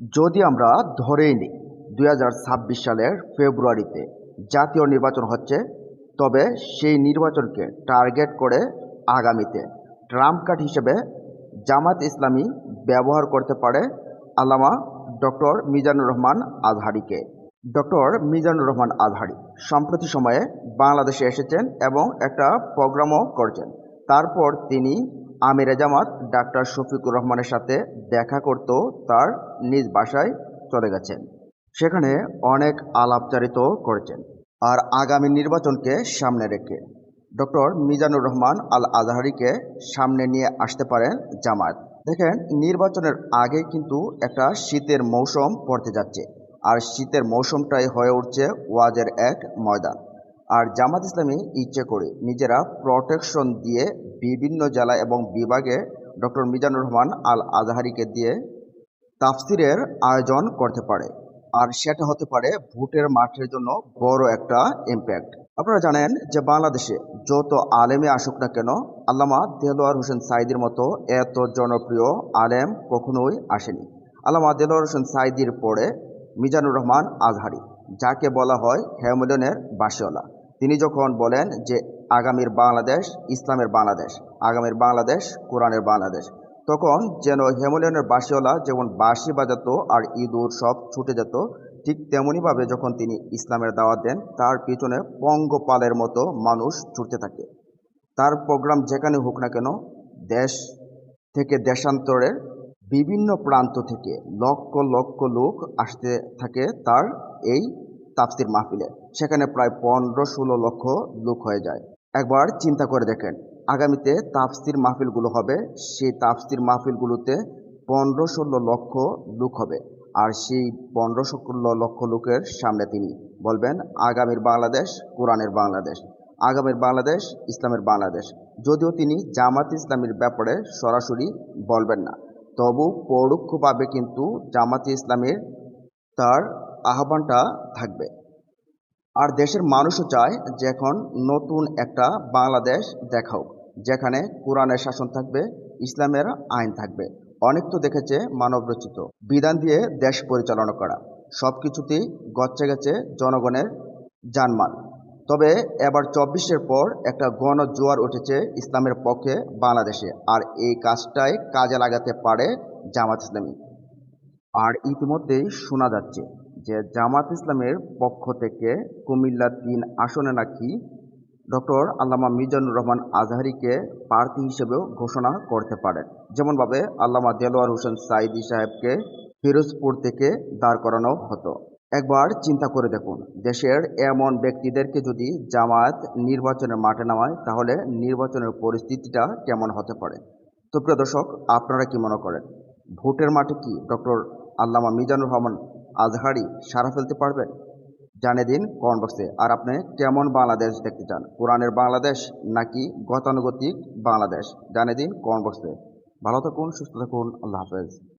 যদি আমরা ধরেই নিই দুই হাজার ছাব্বিশ সালের ফেব্রুয়ারিতে জাতীয় নির্বাচন হচ্ছে, তবে সেই নির্বাচনকে টার্গেট করে আগামীতে ট্রাম্প কার্ড হিসেবে জামাত ইসলামী ব্যবহার করতে পারে আলামা ডক্টর মিজানুর রহমান আজহারিকে। ডক্টর মিজানুর রহমান আজহারি সম্প্রতি সময়ে বাংলাদেশে এসেছেন এবং একটা প্রোগ্রামও করছেন। তারপর তিনি আমিরে জামাত ডাক্তার শফিকুর রহমানের সাথে দেখা করতে তার নিজ বাসায় চলে গেছেন। সেখানে অনেক আলাপচারিত করেছেন। আর আগামী নির্বাচনকে সামনে রেখে ডক্টর মিজানুর রহমান আল আজহারিকে সামনে নিয়ে আসতে পারেন জামায়াত। দেখেন, নির্বাচনের আগে কিন্তু একটা শীতের মৌসুম পড়তে যাচ্ছে। আর শীতের মৌসুমটাই হয়ে উঠছে ওয়াজের এক ময়দান। আর জামাত ইসলামী ইচ্ছে করে নিজেরা প্রোটেকশন দিয়ে বিভিন্ন জেলা এবং বিভাগে ডক্টর মিজানুর রহমান আল আজহারিকে দিয়ে তাফসিরের আয়োজন করতে পারে। আর সেটা হতে পারে ভোটের মাঠের জন্য বড় একটা ইম্প্যাক্ট আপনারা জানেন যে বাংলাদেশে যত আলেমে আসুক না কেন, আল্লামা দেলোয়ার হোসেন সাইদির মতো এত জনপ্রিয় আলেম কখনোই আসেনি। আল্লামা দেলোয়ার হোসেন সাইদির পরে মিজানুর রহমান আজহারি, যাকে বলা হয় হ্যামলিয়নের বাসিওয়ালা। তিনি যখন বলেন যে আগামীর বাংলাদেশ ইসলামের বাংলাদেশ, আগামীর বাংলাদেশ কোরআনের বাংলাদেশ, তখন যেন হেমলিয়নের বাসিওয়ালা যেমন বাঁশি বাজাতো আর ঈদ সব ছুটে যেত, ঠিক তেমনইভাবে যখন তিনি ইসলামের দাওয়াত দেন, তার পিছনে পঙ্গপালের মতো মানুষ ছুটতে থাকে। তার প্রোগ্রাম যেখানে হোক না কেন, দেশ থেকে দেশান্তরের বিভিন্ন প্রান্ত থেকে লক্ষ লক্ষ লোক আসতে থাকে তার এই তাফসির মাহফিলে। সেখানে প্রায় পনেরো ষোলো লক্ষ লোক হয়ে যায়। একবার চিন্তা করে দেখেন, আগামীতে তাফসির মাহফিলগুলো হবে, সেই তাফসির মাহফিলগুলোতে পনেরো ষোলো লক্ষ লোক হবে, আর সেই পনেরো ষোলো লক্ষ লোকের সামনে তিনি বলবেন, আগামীর বাংলাদেশ, কোরআনের বাংলাদেশ, আগামীর বাংলাদেশ, ইসলামের বাংলাদেশ। যদিও তিনি জামাত ইসলামের ব্যাপারে সরাসরি বলবেন না। তবু পরোক্ষভাবে কিন্তু জামাতে ইসলামের তার আহ্বানটা থাকবে। আর দেশের মানুষও চায় যে এখন নতুন একটা বাংলাদেশ দেখাও, যেখানে কোরআনের শাসন থাকবে, ইসলামের আইন থাকবে। অনেক তো দেখেছে মানবরচিত বিধান দিয়ে দেশ পরিচালনা করা সব কিছুতেই গচ্ছে গেছে জনগণের জানমাল। তবে এবার চব্বিশের পর একটা গণ জোয়ার উঠেছে ইসলামের পক্ষে বাংলাদেশে, আর এই কাজটাই কাজে লাগাতে পারে জামাত ইসলামী। আর ইতিমধ্যেই শোনা যাচ্ছে যে জামাত ইসলামের পক্ষ থেকে কুমিল্লা তিন আসনে নাকি ডক্টর আল্লামা মিজানুর রহমান আজহারিকে প্রার্থী হিসেবেও ঘোষণা করতে পারেন। যেমনভাবে আল্লামা দেলোয়ার হোসেন সাইদি সাহেবকে ফিরোজপুর থেকে দাঁড় করানো হতো। একবার চিন্তা করে দেখুন, দেশের এমন ব্যক্তিদেরকে যদি জামায়াত নির্বাচনের মাঠে নামায়, তাহলে নির্বাচনের পরিস্থিতিটা কেমন হতে পারে? তো প্রিয় দর্শক, আপনারা কি মনে করেন, ভোটের মাঠে কি ডক্টর আল্লামা মিজানুর রহমান আজহারি সারা ফেলতে পারবেন। জানে দিন কমেন্ট বক্সে আর আপনি কেমন বাংলাদেশ দেখতে চান? কোরআনের বাংলাদেশ নাকি গতানুগতিক বাংলাদেশ? জানে দিন কমেন্ট বক্সে ভালো থাকুন, সুস্থ থাকুন। আল্লাহ হাফেজ।